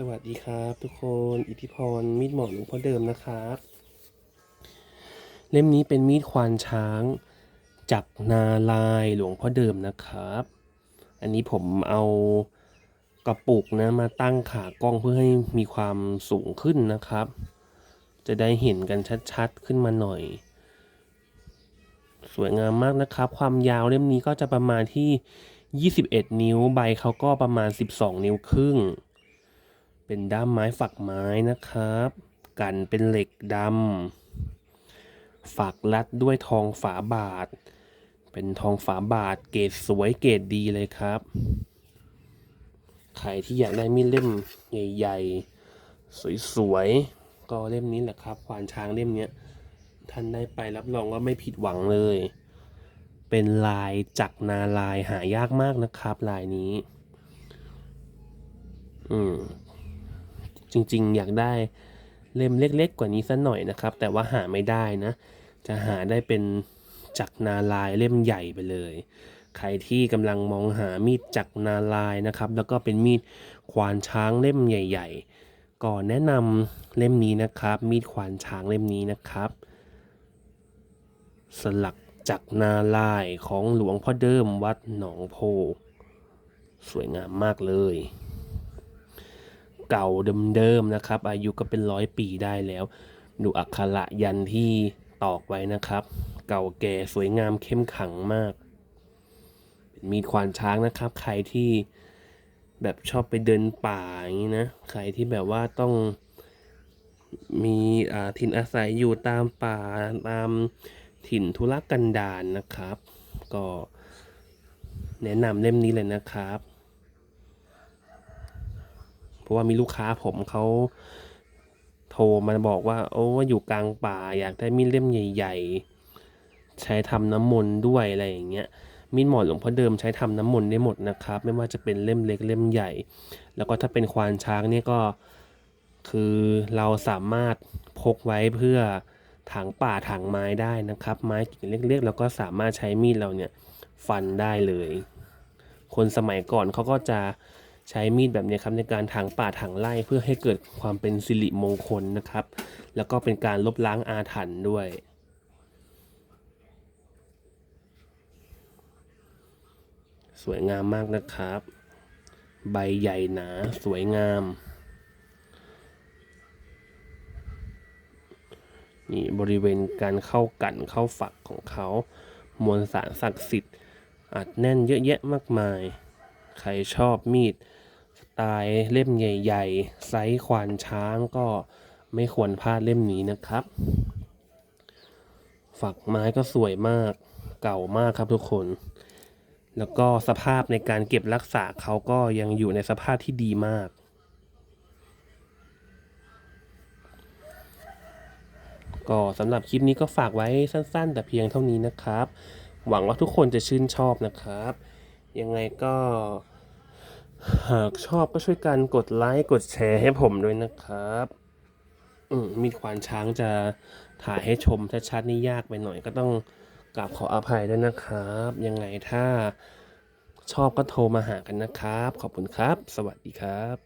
สวัสดีครับทุกคนอิทธิพรมีดหมอหลวงพ่อเดิมนะครับ เล่มนี้เป็นมีดควานช้างจากนาลายหลวงพ่อเดิมนะครับ อันนี้ผมเอากระปุกนะมาตั้งขากล้องเพื่อให้มีความสูงขึ้นนะครับ จะได้เห็นกันชัดๆขึ้นมาหน่อย สวยงามมากนะครับ ความยาวเล่มนี้ก็จะประมาณที่ 21 นิ้วใบเขาก็ประมาณ 12 นิ้วครึ่ง เป็นด้ามไม้ฝักไม้นะครับ กันเป็นเหล็กดำฝักรัดด้วยทองฝาบาท เป็นทองฝาบาทเกรดสวยเกรดดีเลยครับใครที่อยากได้มีดเล่มใหญ่ๆ สวยๆ ก็เล่มนี้แหละครับควานช้างเล่มนี้ท่านได้ไปรับรองว่าไม่ผิดหวังเลย เป็นลายจักรนาลายหายากมากนะครับ ลายนี้ อืม จริงๆ อยากได้เล่มเล็กๆ กว่านี้สักหน่อยนะครับ แต่ว่าหาไม่ได้นะ จะหาได้เป็นจักรนาลายเล่มใหญ่ไปเลย ใครที่กำลังมองหามีดจักรนาลายนะครับ แล้วก็เป็นมีดควานช้างเล่มใหญ่ ๆก็แนะนำเล่มนี้นะครับ มีดควานช้างเล่มนี้นะครับ สลักจากนาลายของหลวงพ่อเดิมวัดหนองโพ สวยงามมากเลย เก่าเดิมๆนะครับ อายุก็เป็นร้อยปีได้แล้ว ดูอักขระยันที่ตอกไว้นะครับ เก่าแก่สวยงามเข้มขังมาก เป็นมีควานช้างนะครับ ใครที่แบบชอบไปเดินป่าอย่างนี้นะ ใครที่แบบว่าต้องมีอ่าถิ่นอาศัยอยู่ตามป่าตามถิ่นธุรกันดารนะครับ ก็แนะนำเล่มนี้เลยนะครับ เพราะว่ามีลูกค้าผมเขาโทรมาบอกว่า โอ้อยู่กลางป่าอยากได้มีดเล่มใหญ่ ๆ ใช้ทำน้ำมนต์ด้วยอะไรอย่างเงี้ยมีดหมอนหลวงพ่อเดิมใช้ทำน้ำมนต์ได้หมดนะครับ ไม่ว่าจะเป็นเล่มเล็กเล่มใหญ่ แล้วก็ถ้าเป็นควานช้างเนี่ยก็คือเราสามารถพกไว้เพื่อถางป่าถางไม้ได้นะครับ ไม้กิ่งเล็กๆ แล้วก็สามารถใช้มีดเราเนี่ยฟันได้เลย คนสมัยก่อนเขาก็จะ ใช้มีดแบบนี้ครับในการถางป่าถางไร่เพื่อให้เกิดความเป็นสิริมงคลนะครับ แล้วก็เป็นการลบล้างอาถรรพ์ด้วยสวยงามมากนะครับ ใบใหญ่หนาสวยงาม นี่บริเวณการเข้ากันเข้าฝักของเขา มวลสารศักดิ์สิทธิ์อัดแน่นเยอะแยะมากมาย ใครชอบมีดสไตล์เล่มใหญ่ๆ ไซส์ควานช้างก็ไม่ควรพลาดเล่มนี้นะครับ ฝักไม้ก็สวยมาก เก่ามากครับทุกคน แล้วก็สภาพในการเก็บรักษาเขาก็ยังอยู่ในสภาพที่ดีมาก ก็สำหรับคลิปนี้ก็ฝากไว้สั้นๆ แต่เพียงเท่านี้นะครับ หวังว่าทุกคนจะชื่นชอบนะครับ ยังไงก็ หากชอบก็ช่วยกันกดไลค์กดแชร์ให้ผมด้วยนะครับอืมมีควานช้างจะถ่ายให้ชมชัดๆนี่ยากไปหน่อยก็ต้องกราบขออภัยด้วยนะครับ ยังไงถ้าชอบก็โทรมาหากันนะครับ ขอบคุณครับ สวัสดีครับ